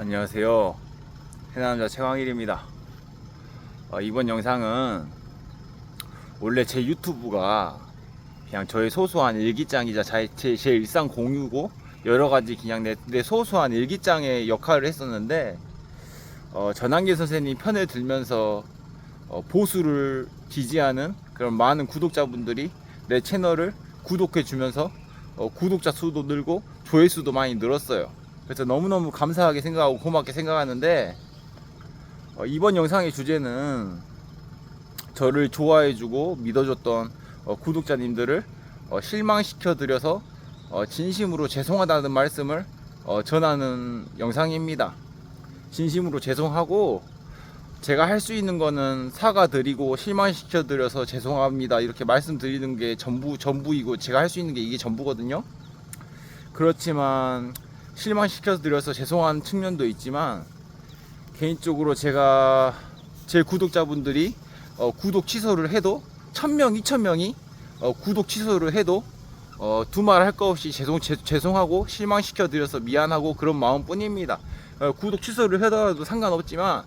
안녕하세요. 해남자 최광일입니다. 어, 이번 영상은 원래 제 유튜브가 그냥 저의 소소한 일기장이자 제, 제, 제 일상 공유고 여러 가지 그냥 내, 내 소소한 일기장의 역할을 했었는데 어, 전한계 선생님 편을 들면서 어, 보수를 지지하는 그런 많은 구독자분들이 내 채널을 구독해 주면서 어, 구독자 수도 늘고 조회수도 많이 늘었어요. 그래서 너무너무 감사하게 생각하고 고맙게 생각하는데 어, 이번 영상의 주제는 저를 좋아해주고 믿어줬던 어, 구독자님들을 어, 실망시켜 드려서 어, 진심으로 죄송하다는 말씀을 어, 전하는 영상입니다. 진심으로 죄송하고 제가 할 수 있는 거는 사과드리고 실망시켜 드려서 죄송합니다 이렇게 말씀드리는 게 전부 전부이고 제가 할 수 있는 게 이게 전부거든요. 그렇지만 실망시켜 드려서 죄송한 측면도 있지만 개인적으로 제가 제 구독자분들이 어, 구독 취소를 해도 1000명, 2000명이 어, 구독 취소를 해도 어, 두말 할 거 없이 죄송, 죄, 죄송하고 실망시켜 드려서 미안하고 그런 마음 뿐입니다. 어, 구독 취소를 하더라도 상관없지만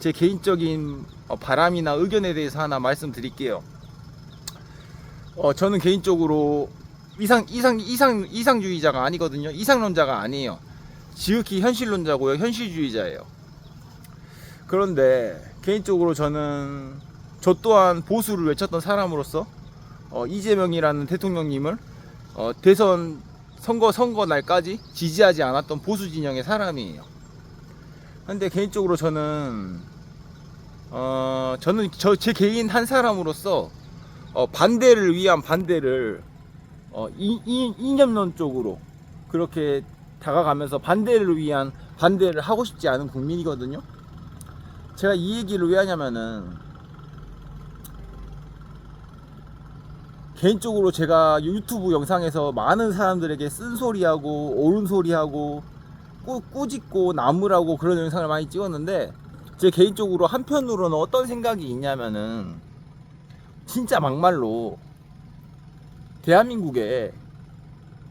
제 개인적인 어, 바람이나 의견에 대해서 하나 말씀드릴게요. 어, 저는 개인적으로 이상 이상 이상 이상주의자가 아니거든요. 이상론자가 아니에요. 지극히 현실론자고요. 현실주의자예요. 그런데 개인적으로 저는 저 또한 보수를 외쳤던 사람으로서 어, 이재명이라는 대통령님을 어, 대선 선거 선거 날까지 지지하지 않았던 보수 진영의 사람이에요. 근데 개인적으로 저는 어 저는 저 제 개인 한 사람으로서 어, 반대를 위한 반대를 어, 이념론 쪽으로 그렇게 다가가면서 반대를 위한 반대를 하고 싶지 않은 국민이거든요. 제가 이 얘기를 왜 하냐면은 개인적으로 제가 유튜브 영상에서 많은 사람들에게 쓴소리하고 옳은 소리하고 꾸, 꾸짖고 나무라고 그런 영상을 많이 찍었는데 제 개인적으로 한편으로는 어떤 생각이 있냐면은 진짜 막말로 대한민국에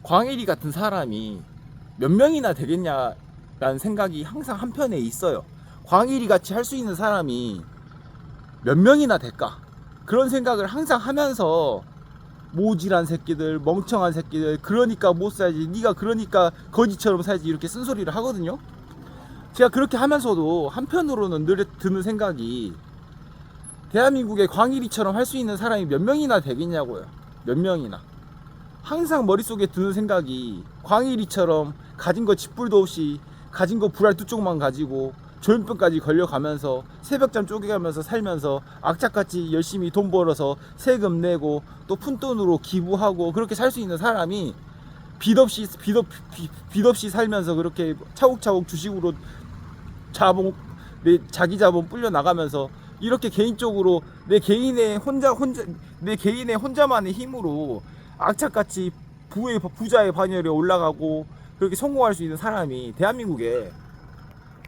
광일이 같은 사람이 몇 명이나 되겠냐라는 생각이 항상 한편에 있어요. 광일이 같이 할 수 있는 사람이 몇 명이나 될까? 그런 생각을 항상 하면서 모질한 새끼들, 멍청한 새끼들, 그러니까 못 살지, 네가 그러니까 거지처럼 살지 이렇게 쓴소리를 하거든요. 제가 그렇게 하면서도 한편으로는 늘 드는 생각이 대한민국에 광일이처럼 할 수 있는 사람이 몇 명이나 되겠냐고요. 몇 명이나. 항상 머릿속에 드는 생각이 광일이처럼 가진 거 집불도 없이 가진 거 불알 두 쪽만 가지고 조현병까지 걸려가면서 새벽잠 쪼개가면서 살면서 악착같이 열심히 돈 벌어서 세금 내고 또 푼돈으로 기부하고 그렇게 살 수 있는 사람이 빚 없이 빚, 없, 빚, 빚 없이 살면서 그렇게 차곡차곡 주식으로 자본 내 자기 자본 불려 나가면서 이렇게 개인적으로 내 개인의 혼자 혼자 내 개인의 혼자만의 힘으로 악착같이 부의 부자의 반열에 올라가고 그렇게 성공할 수 있는 사람이 대한민국에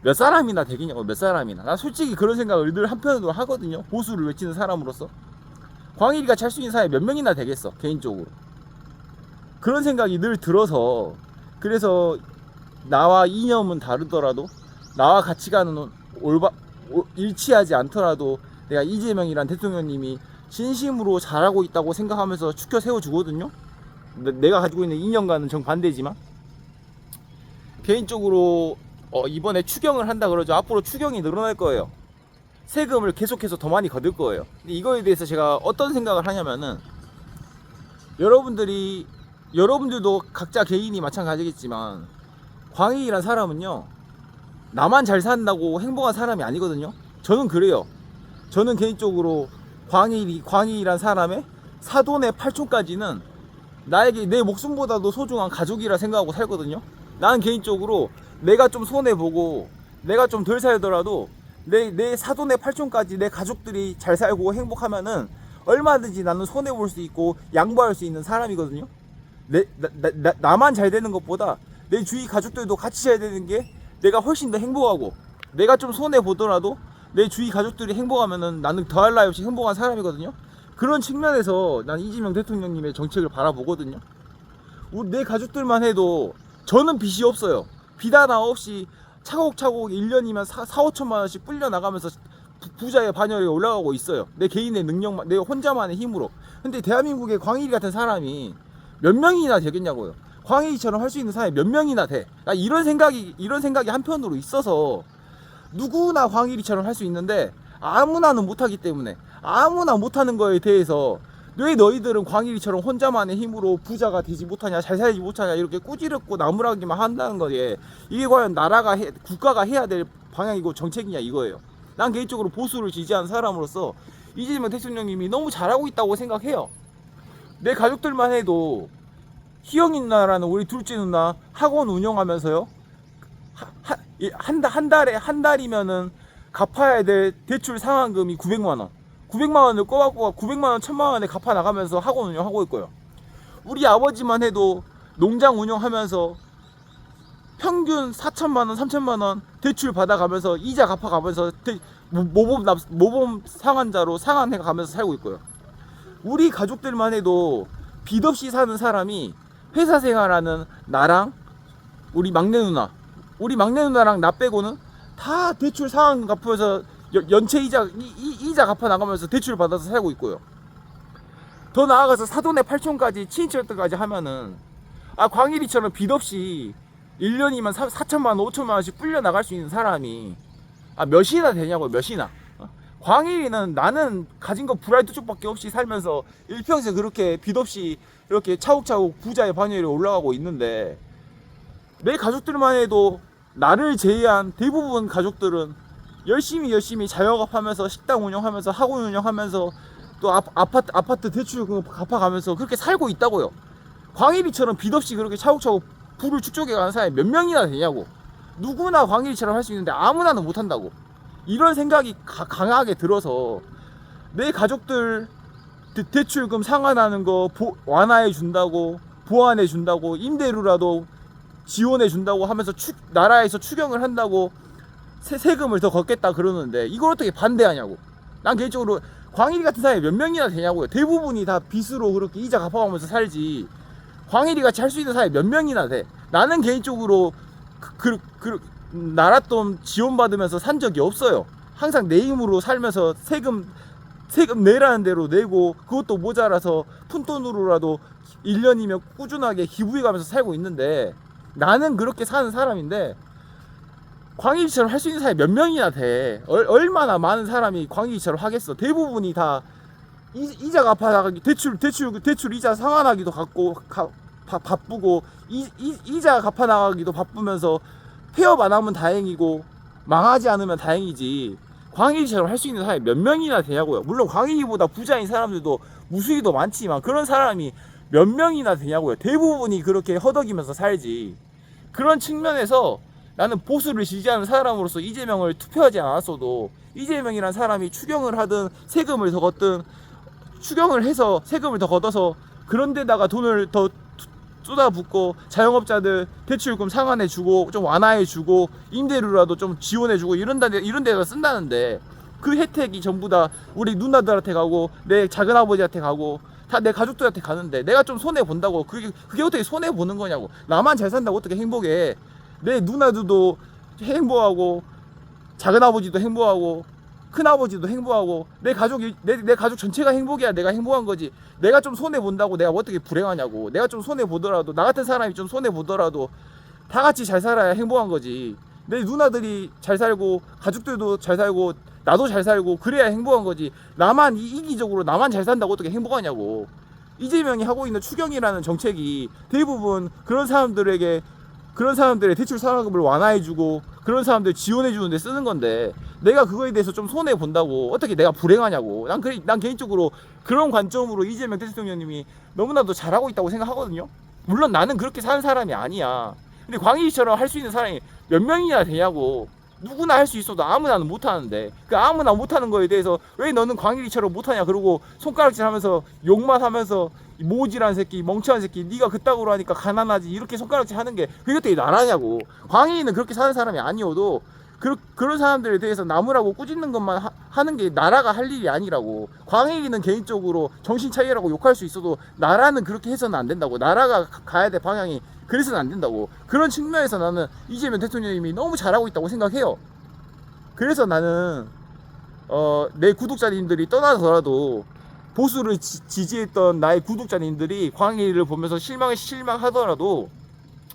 몇 사람이나 되겠냐고 몇 사람이나. 나 솔직히 그런 생각을 늘 한편으로 하거든요. 보수를 외치는 사람으로서. 광일이 같이 할수 있는 사람이 몇 명이나 되겠어 개인적으로. 그런 생각이 늘 들어서 그래서 나와 이념은 다르더라도 나와 가치관은 올바 오- 일치하지 않더라도 내가 이재명이란 대통령님이 진심으로 잘하고 있다고 생각하면서 추켜 세워주거든요 내- 내가 가지고 있는 이념과는 정반대지만 개인적으로 어, 이번에 추경을 한다 그러죠. 앞으로 추경이 늘어날 거예요. 세금을 계속해서 더 많이 거둘 거예요. 근데 이거에 대해서 제가 어떤 생각을 하냐면은 여러분들이 여러분들도 각자 개인이 마찬가지겠지만 광희이란 사람은요 나만 잘 산다고 행복한 사람이 아니거든요. 저는 그래요. 저는 개인적으로 광희 광희이란 사람의 사돈의 팔촌까지는 나에게 내 목숨보다도 소중한 가족이라 생각하고 살거든요. 나는 개인적으로 내가 좀 손해 보고 내가 좀 덜 살더라도 내, 내 사돈의 팔촌까지 내 가족들이 잘 살고 행복하면은 얼마든지 나는 손해 볼 수 있고 양보할 수 있는 사람이거든요. 내, 나, 나, 나, 나만 잘 되는 것보다 내 주위 가족들도 같이 잘 되는 게 내가 훨씬 더 행복하고 내가 좀 손해 보더라도 내 주위 가족들이 행복하면은 나는 더할 나위 없이 행복한 사람이거든요. 그런 측면에서 난 이재명 대통령님의 정책을 바라보거든요. 우리 내 가족들만 해도 저는 빚이 없어요. 빚 하나 없이 차곡차곡 1년이면 4, 4 5천만 원씩 불려 나가면서 부- 부자의 반열에 올라가고 있어요. 내 개인의 능력만, 내 혼자만의 힘으로. 근데 대한민국의 광일이 같은 사람이 몇 명이나 되겠냐고요. 광일이처럼 할 수 있는 사람이 몇 명이나 돼. 나 이런 생각이, 이런 생각이 한편으로 있어서 누구나 광일이처럼 할 수 있는데 아무나는 못하기 때문에 아무나 못하는 거에 대해서 왜 너희들은 광일이처럼 혼자만의 힘으로 부자가 되지 못하냐 잘 살지 못하냐 이렇게 꾸지럽고 나무라기만 한다는 거에 이게 과연 나라가 해, 국가가 해야 될 방향이고 정책이냐 이거예요 난 개인적으로 보수를 지지하는 사람으로서 이재명 대통령님이 너무 잘하고 있다고 생각해요 내 가족들만 해도 희영이 누나라는 우리 둘째 누나 학원 운영하면서요 한, 달- 한 달에 한 달이면은 갚아야 될 대출 상환금이 900만 원. 900만 원을 꼬박꼬박 900만 원, 1000만 원에 갚아 나가면서 학원 운영하고 있고요. 우리 아버지만 해도 농장 운영하면서 평균 4천만 원, 3천만 원 대출 받아가면서 이자 갚아가면서 대- 모- 모범 납 모범 상환자로 상환해 가면서 살고 있고요. 우리 가족들만 해도 빚 없이 사는 사람이 회사 생활하는 나랑 우리 막내 누나 우리 막내 누나랑 나 빼고는 다 대출 상환 갚으면서 여- 연체 이자 이, 이, 이자 갚아 나가면서 대출 받아서 살고 있고요. 더 나아가서 사돈의 8촌까지 친인척들까지 하면은 아 광일이처럼 빚 없이 1년이면 4, 4천만 원, 5천만 원씩 불려 나갈 수 있는 사람이 아 몇이나 되냐고요 몇이나 어? 광일이는 나는 가진 거 불알두 쪽밖에 없이 살면서 일평생 그렇게 빚 없이 이렇게 차곡차곡 부자의 반열에 올라가고 있는데 내 가족들만 해도 나를 제외한 대부분 가족들은 열심히 열심히 자영업하면서 식당 운영하면서 학원 운영하면서 또 아, 아파트 아파트 대출금 갚아가면서 그렇게 살고 있다고요. 광일이처럼 빚 없이 그렇게 차곡차곡 부를 축적해 가는 사람이 몇 명이나 되냐고. 누구나 광일이처럼 할 수 있는데 아무나는 못 한다고. 이런 생각이 가- 강하게 들어서 내 가족들 대, 대출금 상환하는 거 보- 완화해 준다고 보완해 준다고 임대료라도 지원해 준다고 하면서 추, 나라에서 추경을 한다고 세, 세금을 더 걷겠다 그러는데 이걸 어떻게 반대하냐고. 난 개인적으로 광일이 같은 사람이 몇 명이나 되냐고요. 대부분이 다 빚으로 그렇게 이자 갚아가면서 살지. 광일이 같이 할 수 있는 사람이 몇 명이나 돼? 나는 개인적으로 그, 그, 그 나랏돈 지원받으면서 산 적이 없어요. 항상 내 힘으로 살면서 세금 세금 내라는 대로 내고 그것도 모자라서 푼돈으로라도 1년이면 꾸준하게 기부해 가면서 살고 있는데 나는 그렇게 사는 사람인데 광일이처럼 할 수 있는 사람이 몇 명이나 돼? 얼, 얼마나 많은 사람이 광일이처럼 하겠어? 대부분이 다 이, 이자 갚아 나가기 대출 대출 대출 이자 상환하기도 갖고 가, 바, 바쁘고 이, 이, 이자 갚아 나가기도 바쁘면서 폐업 안 하면 다행이고 망하지 않으면 다행이지. 광일이처럼 할 수 있는 사람이 몇 명이나 되냐고요. 물론 광일이보다 부자인 사람들도 무수히도 많지만 그런 사람이 몇 명이나 되냐고요. 대부분이 그렇게 허덕이면서 살지. 그런 측면에서 나는 보수를 지지하는 사람으로서 이재명을 투표하지 않았어도 이재명이란 사람이 추경을 하든 세금을 더 걷든 추경을 해서 세금을 더 걷어서 그런 데다가 돈을 더 투- 쏟아붓고 자영업자들 대출금 상환해 주고 좀 완화해 주고 임대료라도 좀 지원해 주고 이런 데 이런 데다 쓴다는데 그 혜택이 전부 다 우리 누나들한테 가고 내 작은 아버지한테 가고 다 내 가족들한테 가는데 내가 좀 손해 본다고 그게 그게 어떻게 손해 보는 거냐고. 나만 잘 산다고 어떻게 행복해? 내 누나들도 행복하고 작은 아버지도 행복하고 큰 아버지도 행복하고 내 가족이 내, 내 가족 전체가 행복해야. 내가 행복한 거지. 내가 좀 손해 본다고 내가 어떻게 불행하냐고. 내가 좀 손해 보더라도 나 같은 사람이 좀 손해 보더라도 다 같이 잘 살아야 행복한 거지. 내 누나들이 잘 살고 가족들도 잘 살고 나도 잘 살고 그래야 행복한 거지. 나만 이- 이기적으로 나만 잘 산다고 어떻게 행복하냐고. 이재명이 하고 있는 추경이라는 정책이 대부분 그런 사람들에게 그런 사람들의 대출 상환금을 완화해주고 그런 사람들 지원해주는데 쓰는 건데 내가 그거에 대해서 좀 손해 본다고 어떻게 내가 불행하냐고. 난, 그, 난 개인적으로 그런 관점으로 이재명 대통령님이 너무나도 잘하고 있다고 생각하거든요. 물론 나는 그렇게 사는 사람이 아니야. 근데 광희처럼 할 수 있는 사람이 몇 명이나 되냐고. 누구나 할 수 있어도 아무나는 못하는데. 그 아무나 못하는 거에 대해서 왜 너는 광일이처럼 못하냐? 그러고 손가락질 하면서 욕만 하면서 이 모질한 새끼 멍청한 새끼 네가 그따구로 하니까 가난하지 이렇게 손가락질 하는 게 그게 어떻게 나라냐고. 광일이는 그렇게 사는 사람이 아니어도 그, 그런 사람들에 대해서 나무라고 꾸짖는 것만 하, 는게 나라가 할 일이 아니라고 광일이는 개인적으로 정신 차리라고 욕할 수 있어도 나라는 그렇게 해서는 안 된다고 나라가 가- 가야 될 방향이 그래서는 안 된다고. 그런 측면에서 나는 이재명 대통령님이 너무 잘하고 있다고 생각해요. 그래서 나는 어, 내 구독자님들이 떠나더라도 보수를 지, 지지했던 나의 구독자님들이 광일을 보면서 실망 실망하더라도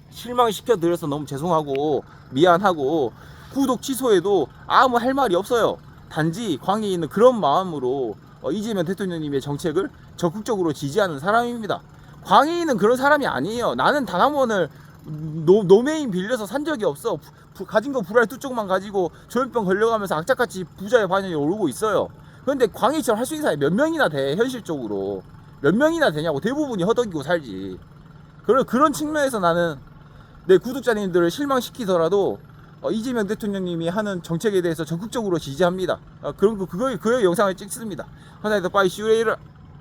실망시켜 드려서 너무 죄송하고 미안하고 구독 취소해도 아무 할 말이 없어요. 단지 광희는 그런 마음으로 어, 이재명 대통령님의 정책을 적극적으로 지지하는 사람입니다. 광희는 그런 사람이 아니에요. 나는 단 한 번을 노, 노메인 빌려서 산 적이 없어. 부- 부- 가진 거 불알 두 쪽만 가지고 조현병 걸려가면서 악착같이 부자의 반열에 오르고 있어요. 근데 광희처럼 할 수 있는 사람이 몇 명이나 돼 현실적으로 몇 명이나 되냐고 대부분이 허덕이고 살지. 그런 그런 측면에서 나는 내 구독자님들을 실망시키더라도 어, 이재명 대통령님이 하는 정책에 대해서 적극적으로 지지합니다. 어, 그런 거 그거 그 영상을 찍습니다. 하나의 더 빠이 슈레이를